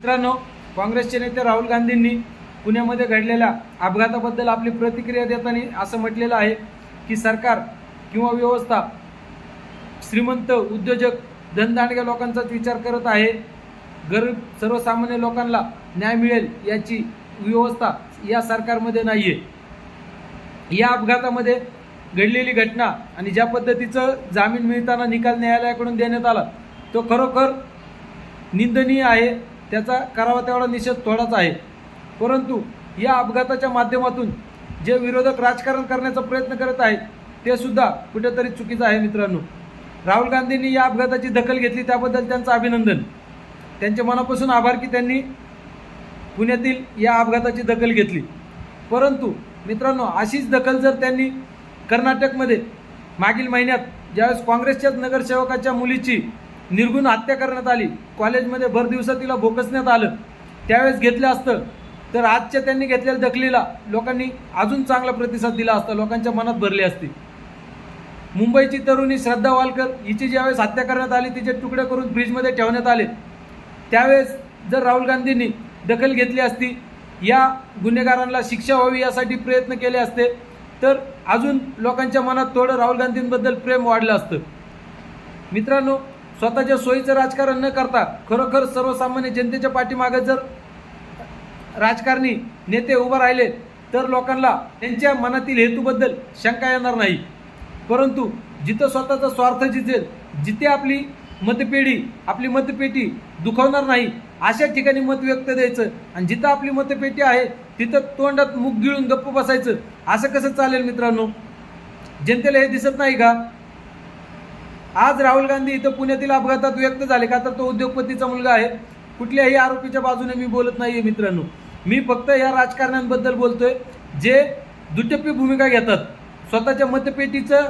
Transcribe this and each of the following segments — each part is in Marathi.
मित्रांनो काँग्रेसचे नेते राहुल गांधींनी पुण्यामध्ये घडलेल्या अपघाताबद्दल आपली प्रतिक्रिया देताना असं म्हटलेलं आहे की सरकार किंवा व्यवस्था श्रीमंत उद्योजक धनदांडग्या लोकांचाच विचार करत आहे. गरीब सर्वसामान्य लोकांना न्याय मिळेल याची व्यवस्था या सरकारमध्ये नाही आहे या अपघातामध्ये घडलेली घटना आणि ज्या पद्धतीचं जामीन मिळताना निकाल न्यायालयाकडून देण्यात आला तो खरोखर निंदनीय आहे. त्याचा करावा तेवढा निषेध थोडाच आहे. परंतु या अपघाताच्या माध्यमातून जे विरोधक राजकारण करण्याचा प्रयत्न करत आहेत ते सुद्धा कुठेतरी चुकीचं आहे मित्रांनो. राहुल गांधींनी या अपघाताची दखल घेतली त्याबद्दल त्यांचं अभिनंदन. त्यांच्या मनापासून आभार की त्यांनी पुण्यातील या अपघाताची दखल घेतली. परंतु मित्रांनो अशीच दखल जर त्यांनी कर्नाटकमध्ये मागील महिन्यात ज्यावेळेस काँग्रेसच्याच नगरसेवकाच्या मुलीची निर्गुण हत्या करण्यात आली. कॉलेजमध्ये भर दिवसात तिला भोकसण्यात आलं. त्यावेळेस घेतलं असतं. तर आजच्या त्यांनी घेतलेल्या दखलीला लोकांनी अजून चांगला प्रतिसाद दिला असता. लोकांच्या मनात भरली असते. मुंबईची तरुणी श्रद्धा वालकर हिची ज्यावेळेस हत्या करण्यात आली तिचे तुकडे करून फ्रीजमध्ये ठेवण्यात आले. त्यावेळेस जर राहुल गांधींनी दखल घेतली असती या गुन्हेगारांना शिक्षा व्हावी यासाठी प्रयत्न केले असते तर अजून लोकांच्या मनात थोडं राहुल गांधींबद्दल प्रेम वाढलं असतं. मित्रांनो स्वतःच्या सोयीचं राजकारण न करता खरोखर सर्वसामान्य जनतेच्या पाठीमागे जर राजकारणी नेते उभं राहिले तर लोकांना त्यांच्या मनातील हेतूबद्दल शंका येणार नाही. परंतु जिथं स्वतःचा स्वार्थ जिथेल जिथे आपली मतपेढी आपली मतपेटी दुखवणार नाही अशा ठिकाणी मत व्यक्त द्यायचं. आणि जिथं आपली मतपेटी आहे तिथं तोंडात मुख गिळून गप्प बसायचं. असं कसं चालेल मित्रांनो? जनतेला हे दिसत नाही का? आज राहुल गांधी इथं पुण्यातील अपघातात व्यक्त झाले. का तर तो उद्योगपतीचा मुलगा आहे. कुठल्याही आरोपीच्या बाजूने मी बोलत नाहीये मित्रांनो. मी फक्त या राजकारण्यांबद्दल बोलतोय. जे दुटप्पी भूमिका घेतात. स्वतःच्या मतपेटीचं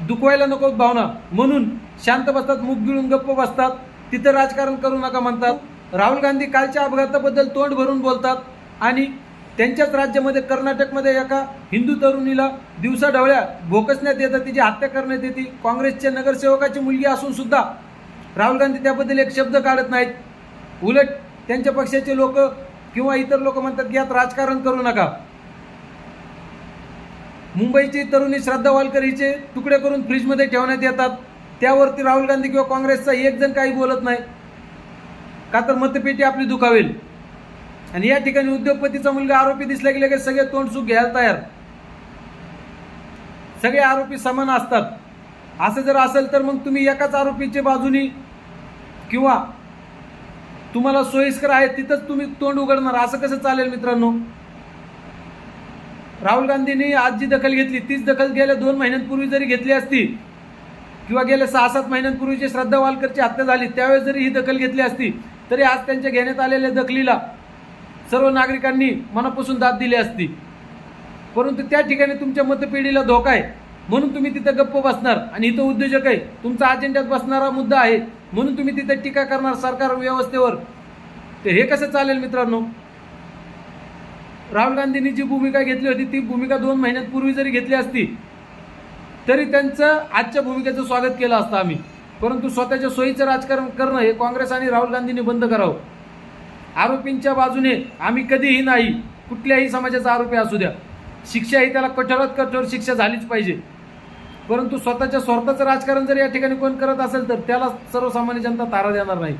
दुखवायला नको भावना. म्हणून शांत बसतात मुख गिळून गप्प बसतात. तिथं राजकारण करू नका म्हणतात. राहुल गांधी कालच्या अपघाताबद्दल तोंड भरून बोलतात. आणि त्यांच्याच राज्यामध्ये कर्नाटकमध्ये एका हिंदू तरुणीला दिवसा ढवळ्या भोकसण्यात येतं तिची हत्या करण्यात येते. काँग्रेसच्या नगरसेवकाची मुलगी असून सुद्धा राहुल गांधी त्याबद्दल एक शब्द काढत नाहीत. उलट त्यांच्या पक्षाचे लोक किंवा इतर लोक म्हणतात की यात राजकारण करू नका. मुंबईची तरुणी श्रद्धा वालकर हिचे तुकडे करून फ्रीजमध्ये ठेवण्यात येतात. त्यावरती राहुल गांधी किंवा काँग्रेसचा एक जण काही बोलत नाही. का तर मतपेटी आपली दुखावेल. आणि या ठिकाणी उद्योगपतीचा मुलगा आरोपी दिसला की लगेच सगळे तोंड सुख घ्यायला तयार. सगळे आरोपी समान असतात. असं जर असेल तर मग तुम्ही एकाच आरोपीच्या बाजूनी किंवा तुम्हाला सोयीस्कर आहे तिथंच तुम्ही तोंड उघडणार. असं कसं चालेल मित्रांनो? राहुल गांधींनी आज जी दखल घेतली तीच दखल गेल्या दोन महिन्यांपूर्वी जरी घेतली असती किंवा गेल्या सहा सात महिन्यांपूर्वीची श्रद्धा वालकरची हत्या झाली त्यावेळेस जरी ही दखल घेतली असती तरी आज त्यांच्या घेण्यात आलेल्या दखलीला सर्व नागरिकांनी मनापासून दाद दिली असती. परंतु त्या ठिकाणी तुमच्या मतपेढीला धोका आहे. म्हणून तुम्ही तिथं गप्प बसणार आणि इथं उद्योजक आहे. तुमचा अजेंड्यात बसणारा मुद्दा आहे. म्हणून तुम्ही तिथं टीका करणार सरकार व्यवस्थेवर. तर हे कसं चालेल मित्रांनो? राहुल गांधींनी जी भूमिका घेतली होती ती भूमिका दोन महिन्यांपूर्वी जरी घेतली असती तरी त्यांचं आजच्या भूमिकेचं स्वागत केलं असतं आम्ही. परंतु स्वतःच्या सोयीचं राजकारण करणं हे काँग्रेस आणि राहुल गांधींनी बंद करावं. आरोपींच्या बाजूने आम्ही कधीही नाही कुठल्याही समाजाचा आरोपी असू द्या. शिक्षा ही त्याला कठोरात कठोर शिक्षा झालीच पाहिजे. परंतु स्वतःच्या स्वार्थाचं राजकारण जर या ठिकाणी कोण करत असेल तर त्याला सर्वसामान्य जनता तारा देणार नाही.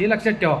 हे लक्षात ठेवा.